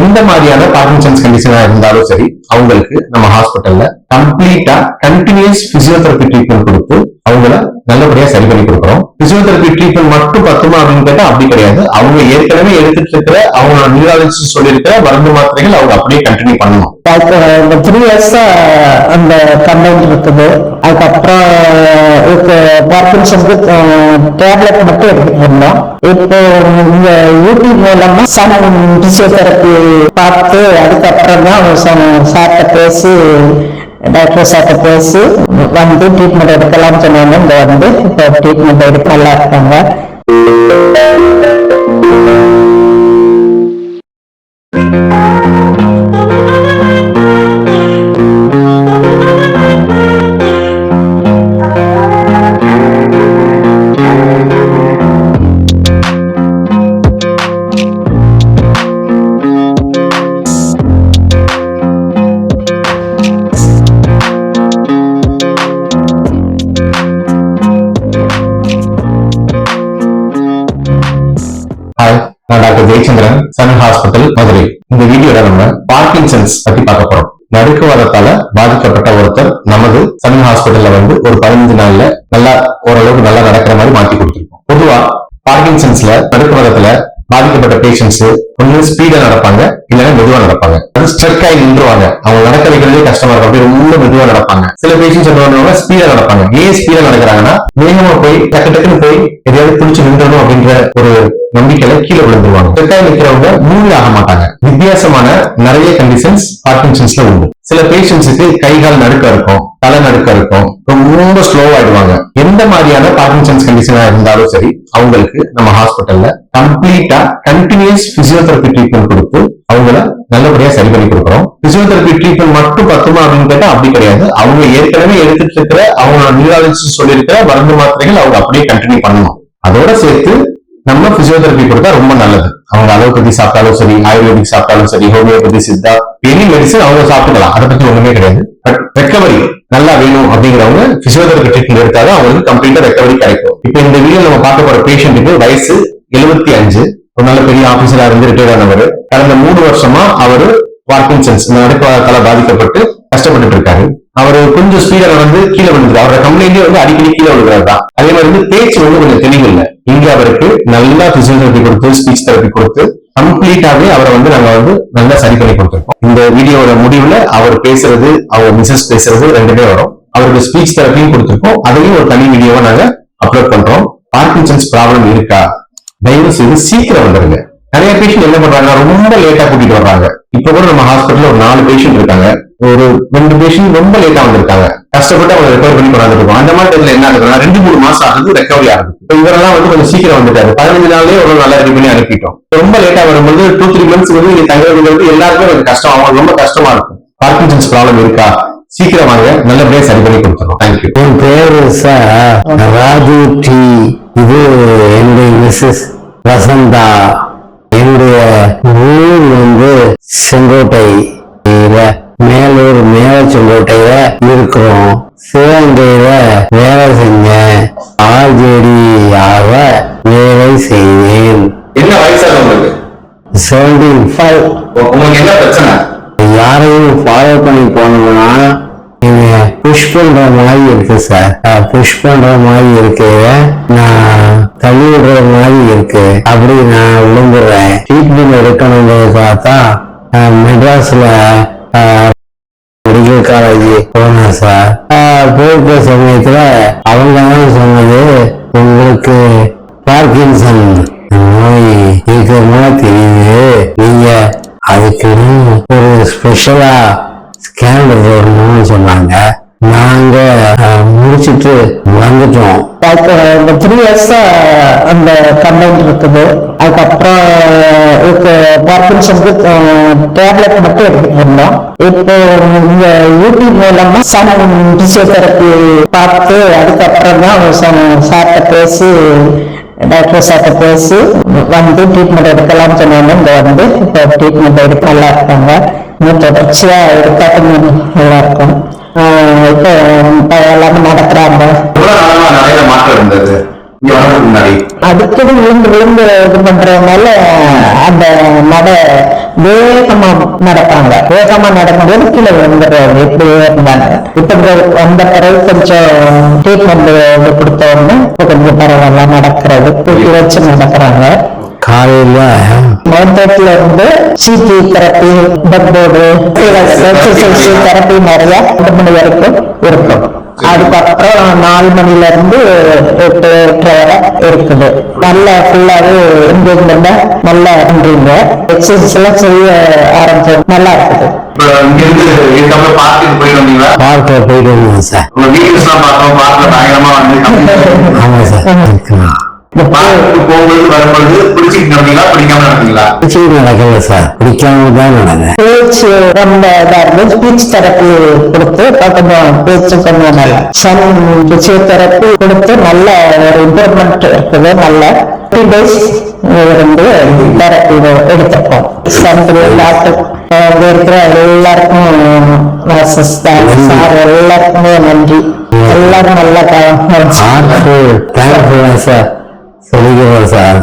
எந்த மாதிரியான பார்க்கின்சன்ஸ் கண்டிஷனா இருந்தாலும் சரி அவங்களுக்கு நம்ம ஹாஸ்பிட்டல்ல கம்ப்ளீட்டா கண்டினியூஸ் பிசியோதெரபி ட்ரீட்மெண்ட் கொடுத்து அவங்கள நல்லபடியா சரி பண்ணி கொடுக்குறோம். பிசியோதெரபி ட்ரீட்மெண்ட் மட்டும் பத்துமா அப்படின்னு கேட்டா அப்படி கிடையாது. அவங்க ஏற்கனவே எடுத்துட்டு இருக்கிற அவங்களோட நியூராலஜிஸ்ட் சொல்லியிருக்கிற மருந்து மாத்திரைகள் அவங்க அப்படியே கண்டினியூ பண்ணணும் இந்த த்ரீ இயர்ஸ் அந்த கம்பைண்ட் இருக்குது. அதுக்கப்புறம் இப்போ பார்க்கின்சனுக்கு டேப்லெட் மட்டும் எடுத்துட்டு இருந்தோம் இப்போ இந்த யூடியூப் மூலமா சன் பிசியோதெரப்பி பார்த்து அதுக்கப்புறம் தான் சார்ட்ட பேசி டாக்டர் சார்ட்ட பேசி வந்து ட்ரீட்மெண்ட் எடுக்கலாம்னு சொன்னாங்க இங்க வந்து இப்போ ட்ரீட்மெண்ட் எடுக்கலாம் நல்லா இருக்காங்க ஹாய் நான் doctor Jayachandran Sun hospital Madurai. இந்த வீடியோல நம்ம பார்க்கின்சன்ஸ் பத்தி பார்க்க போறோம். நடுக்குவாதத்தால பாதிக்கப்பட்ட ஒருத்தர் நமது சன் ஹாஸ்பிட்டல்ல வந்து ஒரு பதினஞ்சு நாள்ல நல்லா ஓரளவுக்கு நல்லா நடக்கிற மாதிரி மாத்தி கொடுத்துருக்கோம். பொதுவா பார்க்கின்சன்ஸ்ல நடுக்குவாதத்துல பாதிக்கப்பட்ட பேஷண்ட்ஸ் ஒண்ணு ஸ்பீடா நடப்பாங்க இல்லைன்னா மெதுவா நடப்பாங்க. அது ஸ்ட்ரெக் ஆகி நின்றுவாங்க. அவங்க நடக்க வைக்கிறதே கஷ்டமா இருக்கும். அப்படியே ரொம்ப மெதுவா நடப்பாங்க. சில பேஷண்ட்ஸ் என்ன ஸ்பீடா நடப்பாங்க. ஏன் ஸ்பீடா நடக்கிறாங்கன்னா வேகமா போய் டக்கு டக்குன்னு போய் எதையாவது பிடிச்சு நின்றணும் அப்படின்ற ஒரு நம்பிக்கையில கீழே விழுந்துருவாங்க. ஸ்ட்ரெக் நிற்கிறவங்க மூவி ஆக மாட்டாங்க. வித்தியாசமான நிறைய கண்டிஷன்ஸ் பார்க்கின்சன்ஸ்ல உண்டு. சில பேஷண்ட்ஸுக்கு கை கால் நடுக்க இருக்கும் தலை நடுக்க இருக்கும். ரொம்ப ஸ்லோ ஆயிடுவாங்க. எந்த மாதிரியான பார்க்கின்சன்ஸ் கண்டிஷனா இருந்தாலும் சரி அவங்களுக்கு நம்ம ஹாஸ்பிட்டல்ல கம்ப்ளீட்டா கண்டினியூஸ் பிசியோதெரபி ட்ரீட்மெண்ட் கொடுத்து அவங்கள நல்லபடியா சரி பண்ணி கொடுக்குறோம். பிசியோதெரபி ட்ரீட்மெண்ட் மட்டும் பத்துமா அப்படின்னு கேட்டா அப்படி கிடையாது. அவங்க ஏற்கனவே எடுத்துட்டு இருக்கிற அவங்களோட நியூராலஜிஸ்ட் சொல்லியிருக்கிற மருந்து மாத்திரைகள் அவங்க அப்படியே கண்டினியூ பண்ணணும். அதோட சேர்த்து நம்ம பிசியோதெரபி கொடுத்தா ரொம்ப நல்லது. அவங்க அலோபதி சாப்பிட்டாலும் சரி ஆயுர்வேதிக் சாப்பிட்டாலும் சரி ஹோமியோபதி சித்தா பெரிய மெடிசன் அவங்க சாப்பிட்டுக்கலாம். அதை பத்தி ஒண்ணுமே கிடையாது. பட் ரெக்கவரி நல்லா வேணும் அப்படிங்கிறவங்க பிசியோதெரபி ட்ரீட்மெண்ட் எடுத்தாலும் அவங்களுக்கு கம்ப்ளீட்டா ரெக்கவரி கிடைக்கும். இப்போ இந்த வீடியோ நம்ம பார்க்க போற பேஷண்ட்டுக்கு வயசு எழுபத்தி அஞ்சு. ஒரு நல்ல பெரிய ஆபீசரா இருந்து ரிட்டையர் ஆனவர் கடந்த மூணு வருஷமா அவரு பார்க்கின்சன்ஸ் இந்த நடுப்பாதால பாதிக்கப்பட்டு கஷ்டப்பட்டு இருக்காரு. அவர் கொஞ்சம் ஸ்பீடர் வந்து கீழே விழுந்துரு அவரோட கம்ப்ளைண்டே வந்து அடிக்கடி கீழே விழுகிறது தான். அதே மாதிரி வந்து பேச்சு வந்து கொஞ்சம் தெளிவு இல்லை. இங்க அவருக்கு நல்லா பிசியோதெரபி கொடுத்து ஸ்பீச் தெரப்பி கொடுத்து கம்ப்ளீட்டாவே அவரை வந்து நாங்க வந்து நல்லா சரி பண்ணி கொடுத்துருக்கோம். இந்த வீடியோட முடிவுல அவர் பேசுறது அவர் மிஸ்ஸஸ் பேசுறது ரெண்டுமே வரும். அவருக்கு ஸ்பீச் தெரப்பியும் கொடுத்துருக்கோம். அதையும் ஒரு தனி வீடியோவா நாங்க அப்லோட் பண்றோம். பார்க்கின்சன்ஸ் ப்ராப்ளம் இருக்கா? தயவு செய்து சீக்கிரம் வந்துருங்க. நிறைய பேஷண்ட் என்ன பண்றாங்க ரொம்ப லேட்டா கூட்டிட்டு வர்றாங்க. இப்ப கூட நம்ம ஹாஸ்பிட்டல்ல ஒரு நாலு பேஷண்ட் இருக்காங்க. ஒரு ரெண்டு பேஷண்ட் ரொம்ப லேட்டா வந்திருக்காங்க. கஷ்டப்பட்டு அவங்க ரெக்கவர் பண்ணி கொண்டாந்து அந்த மாதிரி டைம்ல என்ன ஆகுதுன்னா ரெண்டு மூணு மாசம் ஆகுது ரெக்கவரி ஆகுது. இப்ப இவரெல்லாம் வந்து கொஞ்சம் சீக்கிரம் வந்துட்டாரு. பதினஞ்சு நாள்லயே ஒரு நல்லா ரெடி பண்ணி அனுப்பிட்டோம். ரொம்ப லேட்டா வரும்போது டூ த்ரீ மந்த்ஸ் வந்து நீங்க தங்குறதுங்கிறது எல்லாருமே கொஞ்சம் கஷ்டம். ஆகும் ரொம்ப கஷ்டமா இருக்கும். பார்க்கின்சன்ஸ் ப்ராப்ளம் இருக்கா? சீக்கிரம் வாங்க. நல்லபடியா சரி பண்ணி கொடுத்துருவோம் தேங்க்யூ என் பேரு சார் ராஜு டி. இது என்னுடைய மிஸ்ஸஸ் வசந்தா. என்னுடைய ஊர் வந்து செங்கோட்டை மேலூர் மேல செங்கோட்டையில இருக்கிறோம். சிவகங்கையில வேலை செஞ்சேன். ஆர்ஜேடியாக வேலை செய்தேன். என்ன வயசாக உங்களுக்கு செவன்டி ஃபைவ் உங்களுக்கு என்ன பிரச்சனை? யாரையும் ஃபாலோ பண்ணி போனோம்னா நீங்க புஷ் பண்ற மாதிரி இருக்கு சார் புஷ் பண்ற மாதிரி இருக்கு. நான் தள்ளி விடுற மாதிரி இருக்கு. அப்படி நான் விழுந்துடுறேன். ட்ரீட்மெண்ட் எடுக்கணும்னு பார்த்தா மெட்ராஸ்ல மெடிக்கல் காலேஜ் போனேன் சார் போயிருக்க சமயத்துல அவங்க தான் சொன்னது உங்களுக்கு ஸ்பெஷலா ஸ்கேன் வரணும்னு சொன்னாங்க. நாங்க அஹ், முடிச்சிட்டு வந்துட்டோம். இந்த த்ரீ இயர்ஸ் அந்த கம்ப்ளைண்ட் இருக்குது. அதுக்கப்புறம் இப்போ பார்க்கின்சனுக்கு டேப்லெட் மட்டும் எடுத்துட்டு இருந்தோம் இப்போ இந்த யூடியூப் மூலமா சன பிசியோதெரப்பி பார்த்து அதுக்கப்புறம் தான் சார்ட்ட பேசி டாக்டர் சார்ட்ட பேசி வந்து ட்ரீட்மெண்ட் எடுக்கலாம்னு சொன்னாங்க. இங்க வந்து இப்போ ட்ரீட்மெண்ட் எடுக்க நல்லா இருக்காங்க. இன்னும் தொடர்ச்சியா எடுக்காட்டும் நல்லா இருக்கும் இப்போ எல்லாமே நடக்கிறாங்க அடிக்கடி விழுந்து விழுந்து இது பண்றதுனால அந்த நட வேகமா நடப்பாங்க வேகமா நடக்கும்போது கீழே விழுந்துடுறாங்க இப்படியே இருந்தாங்க இப்ப வந்த பிறகு கொஞ்சம் ட்ரீட்மெண்ட் கொடுத்த உடனே இப்ப கொஞ்சம் பரவாயில்ல நடக்கிறது. தூக்கி வச்சு நடக்கிறாங்க. காலையில மருத்துவத்துல இருந்து CT therapy bed board exercise therapy நிறைய ரெண்டு மணி வரைக்கும் இருக்கும். அதுக்கப்புறம் நாலு மணில இருந்து எட்டு எட்டரை வரை இருக்குது. நல்ல ஃபுல்லாவே என்கேஜ்மெண்டா நல்லா பண்றீங்க எக்ஸசைஸ் எல்லாம் செய்ய ஆரம்பிச்சது. நல்லா இருக்குது. பார்க்க போயிட்டு வந்தோம் சார். ஆமா சார் ஸ்பீச் தெரப்பி கொடுத்து கொஞ்சம் பேச்சு கொஞ்சம் நல்லா சன் பிசியோதெரப்பி கொடுத்து நல்ல ஒரு இம்ப்ரூவ்மெண்ட் இருக்குது நல்ல த்ரீ டேஸ் இருந்து தெரப்பி எடுத்துப்போம் சன் டாக்டர் அங்க இருக்கிற எல்லாருக்கும் நர்சஸ் சார் எல்லாருக்குமே நன்றி. எல்லாரும் நல்லா தேங்க்ஃபுல்லா சார். சொல்லிக்கிறோம் சார்